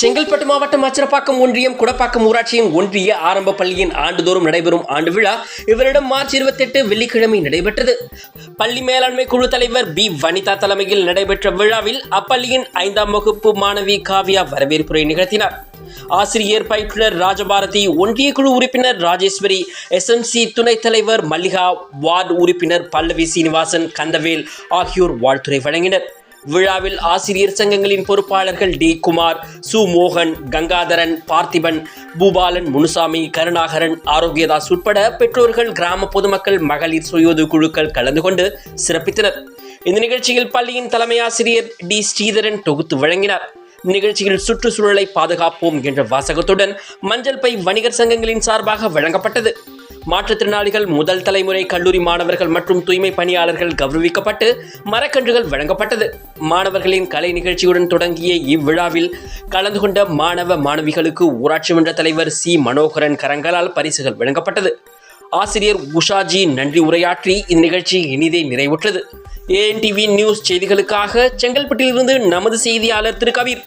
செங்கல்பட்டு மாவட்டம் அச்சரப்பாக்கம் ஒன்றியம் குடப்பாக்கம் ஊராட்சியின் ஒன்றிய ஆரம்ப பள்ளியின் ஆண்டுதோறும் நடைபெறும் ஆண்டு விழா இவரிடம் மார்ச் இருபத்தெட்டு வெள்ளிக்கிழமை நடைபெற்றது. பள்ளி மேலாண்மை குழு தலைவர் பி. வனிதா தலைமையில் நடைபெற்ற விழாவில் அப்பள்ளியின் ஐந்தாம் வகுப்பு மாணவி காவ்யா வரவேற்புரை நிகழ்த்தினார். ஆசிரியர் பயிற்றுனர் ராஜபாரதி ஒன்றிய குழு உறுப்பினர் ராஜேஸ்வரி எஸ்எம்சி துணைத் தலைவர் மல்லிகா வார்டு உறுப்பினர் பல்லவி சீனிவாசன் கந்தவேல் ஆகியோர் வாழ்த்துறை வழங்கினர். விழாவில் ஆசிரியர் சங்கங்களின் பொறுப்பாளர்கள் டி. குமார் சு. மோகன் கங்காதரன் பார்த்திபன் பூபாலன் முனுசாமி கருணாகரன் ஆரோக்கியதாஸ் உட்பட பெற்றோர்கள் கிராம பொதுமக்கள் மகளிர் சுயோது குழுக்கள் கலந்து கொண்டு சிறப்பித்தனர். இந்த நிகழ்ச்சியில் பள்ளியின் தலைமை ஆசிரியர் டி. ஸ்ரீதரன் தொகுத்து வழங்கினார். நிகழ்ச்சியில் சுற்றுச்சூழலை பாதுகாப்போம் என்ற வாசகத்துடன் மஞ்சள் பை வணிகர் சங்கங்களின் சார்பாக வழங்கப்பட்டது. மாற்றுத்திறனாளிகள் முதல் தலைமுறை கல்லூரி மாணவர்கள் மற்றும் தூய்மை பணியாளர்கள் கௌரவிக்கப்பட்டு மரக்கன்றுகள் வழங்கப்பட்டது. மாணவர்களின் கலை நிகழ்ச்சியுடன் தொடங்கிய இவ்விழாவில் கலந்து கொண்ட மாணவ மாணவிகளுக்கு ஊராட்சி மன்ற தலைவர் சி. மனோகரன் கரங்களால் பரிசுகள் வழங்கப்பட்டது. ஆசிரியர் உஷாஜி நன்றி உரையாற்றி இந்நிகழ்ச்சி இனிதே நிறைவுற்றது. ஏஎன்டிவி நியூஸ் செய்திகளுக்காக செங்கல்பட்டிலிருந்து நமது செய்தியாளர் திரு. கபீர்.